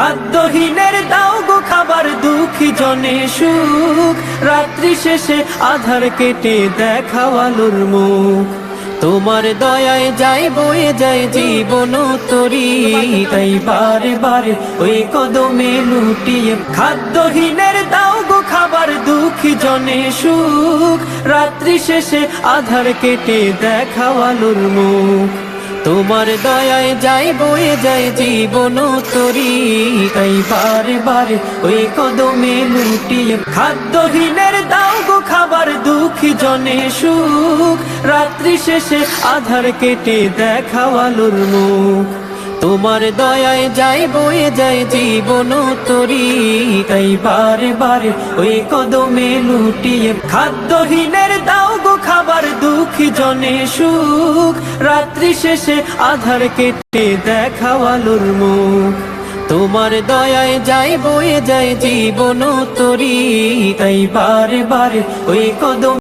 খাদ্যহীনের দাও গো খাবার, দুঃখী জনে সুখ। রাত্রি শেষে আধার কেটে দেখাও আলোর মুখ। তোমার দয়ায় যাই, বয়ে যায় জীবন তরি। তাই বারে বারে ওই কদমে লুটিয়ে খাদ্যহীনের দাও গো খাবার, দুঃখী জনে সুখ। রাত্রি শেষে আধার কেটে দেখাও আলোর মুখ। তোমার দয়ায় যাই বয়ে যায় জীবন তরি, তাই বারে বারে ওই কদমে লুটিয়ে খাদ্যহীনের দাও গো খাবার দুঃখী জনে সুখ। রাত্রি শেষে আধার কেটে দেখাও আলোর মুখ। তোমার দয়ায় যাই বয়ে যায় জীবন তরি, তাই বারে বারে ওই কদমে লুটিয়ে খাদ্যহীনের দাও দুঃখী জনে সুখ। রাত্রি শেষে আধার কেটে দেখা আলোর মুখ। তোমার দয়ায় যাই বয়ে যায় জীবন তরি। তাই বারে বারে ওই কদম